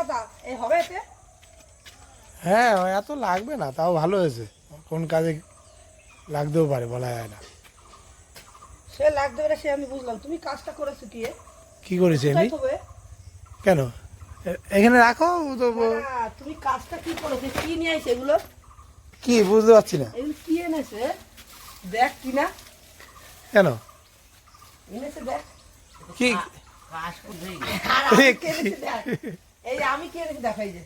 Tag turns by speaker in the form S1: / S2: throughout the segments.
S1: পাতা এই হবে এতে?
S2: হ্যাঁ এত লাগবে না তাও ভালো হয়েছে। কোন কাজে লাগতেও পারে বলা যায় না।
S1: সে লাগবে না সে আমি বুঝলাম। তুমি কাজটা করেছ কি?
S2: কি করেছি আমি? কেন? এখানে রাখো তো
S1: তুমি কাজটা কি করেছ? কি নিয়ে আইছে এগুলো?
S2: কি বুঝতে পারছি না।
S1: এগুলো কি এনেছে? দেখ কি? না
S2: কেন
S1: এনেছে দেখ।
S2: কি
S1: এই যে আমি কি এনেছি দেখো এই যে।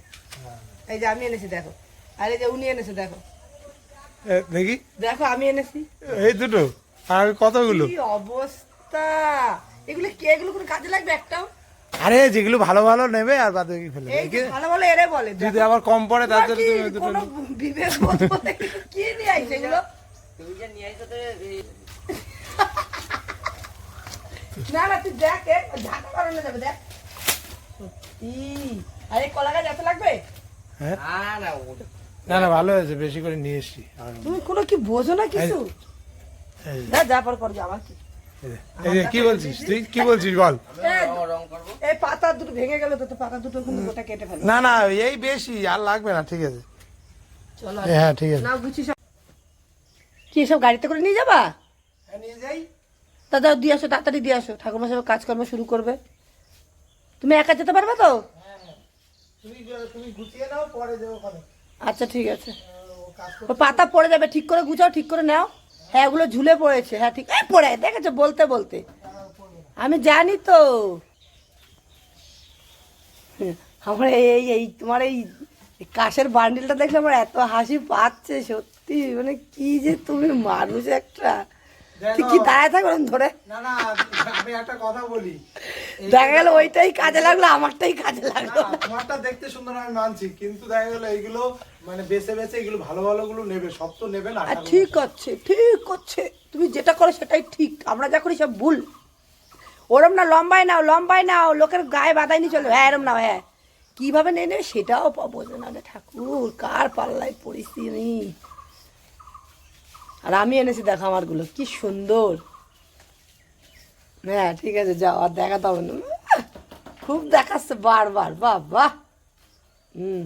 S1: এই যে আমি এনেছি দেখো। আর এই যে উনি এনেছে দেখো।
S2: দেখি।
S1: দেখো আমি এনেছি।
S2: এই দুটো। আর কতগুলো?
S1: কি অবস্থা? এগুলো কে এগুলো কোনো কাজে লাগবে একটাও?
S2: আরে যেগুলো ভালো ভালো নেবে আর বাদ বাকি ফেলে
S1: এই ভালো ভালো এরে বলে
S2: যদি আবার কম পড়ে তার জন্য তুমি দুটো
S1: কোনো বিবেক বোধ কি নিয়ে আইছে এগুলো? না না তুই দেখ এ, ঢাকা যাবে দেখ। আরে কলা গাছ এত লাগবে?
S2: হ্যাঁ? না না ভালো হয়েছে বেশি করে নিয়ে এসছি।
S1: তুমি কোনো কি বোঝো না কিছু?
S2: এই যে,
S1: পর করবে আমার কি?
S2: বলছিস? তুই কি বলছিস বল?
S1: এই, এই পাতা দুটো ভেঙে গেল তো পাতা দুটো কিন্তু গোটা কেটে ফেলো।
S2: না না এই বেশি আর লাগবে না ঠিক আছে।
S1: চলো
S2: এ, হ্যাঁ ঠিক আছে।
S1: না গুছি সব। কি সব গাড়িতে করে নিয়ে যাবা?
S2: নিয়ে যাই।
S1: দাদা দিয়ে আসো তাড়াতাড়ি দিয়ে আসো। ঠাকুমা সব কাজকর্ম শুরু করবে। তুমি একা যেতে পারবে তো?
S2: দেবো ওখানে।
S1: আচ্ছা ঠিক আছে।
S2: ও
S1: পাতা পড়ে যাবে ঠিক করে গুছাও ঠিক করে নাও। হ্যাঁ ওগুলো ঝুলে পড়েছে। হ্যাঁ ঠিক এই পড়ে দেখেছ বলতে বলতে। আমি জানি তো। আমার এই এই তোমার এই কাশের বান্ডিলটা দেখলে আমার এত হাসি পাচ্ছে সত্যি। মানে কি যে তুমি মানুষ একটা। কি দাঁড়ায় থাকো ধরে?
S2: না না আমি একটা কথা বলি।
S1: দেখা গেল ওইটাই কাজে লাগল আমারটাই কাজে লাগল।
S2: তোমারটা দেখতে সুন্দর আমি মানছি। কিন্তু দেখা গেলো এইগুলো মানে বেছে বেছে এগুলো ভালো ভালো গুলো নেবে সব তো নেবে না।
S1: ঠিক আছে ঠিক আছে। তুমি যেটা করো সেটাই ঠিক। আমরা যা করি সব ভুল। ওরম না লম্বায় নাও লম্বায় নাও লোকের গায়ে বাদাই নিয়ে চলো। হ্যাঁ এরম নাও হ্যাঁ। কীভাবে নেবে সেটাও বোঝে না ঠাকুর। কার পাল্লায় আমি আর আমি এনেছি দেখো আমারগুলো কি সুন্দর। হ্যাঁ ঠিক আছে যাও আর দেখাতে হবে না। খুব দেখাচ্ছে বারবার বাহ বাহ। হুম।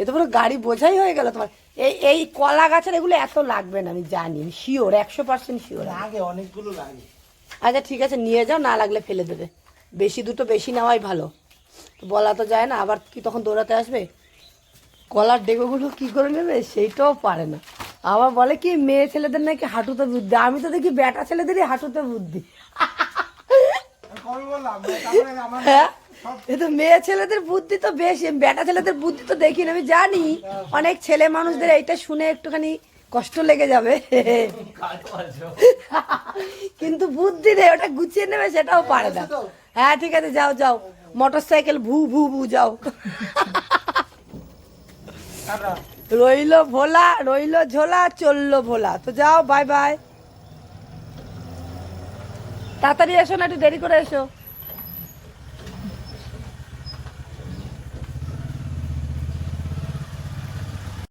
S1: এ তো পুরো গাড়ি বোঝাই হয়ে গেল তোমার। এই এই কলা গাছের এগুলো এত লাগবে না আমি জানি শিওর একশো পার্সেন্ট শিওর
S2: লাগে অনেকগুলো লাগে।
S1: আচ্ছা ঠিক আছে নিয়ে যাও না লাগলে ফেলে দেবে। বেশি দুটো বেশি নেওয়াই ভালো। তো বলা তো যায় না আবার কি তখন দৌড়াতে আসবে? কলার ডেগোগুলো কি করে নেবে? সেইটাও পারে না। আবার বলে কি মেয়ে ছেলেদের নাকি হাঁটুতে বুদ্ধি? আমি তো দেখি বেটা ছেলেদেরই হাঁটুতে বুদ্ধি।
S2: আমার
S1: হ্যাঁ? তো মেয়ে ছেলেদের বুদ্ধি তো বেশি। বেটা ছেলেদের বুদ্ধি তো দেখি না আমি জানি। অনেক ছেলে মানুষদের এইটা শুনে একটুখানি কষ্ট লেগে যাবে। কিন্তু বুদ্ধি নেই ওটা গুছিয়ে নেবে সেটাও পারে না। হ্যাঁ ঠিক আছে যাও যাও। মোটর সাইকেল ভু ভু ভু যাও। রইল ভোলা, রইল ঝোলা, চলল ভোলা। তো যাও বাই বাই তাড়াতাড়ি এসো না, একটু দেরি করে এসো।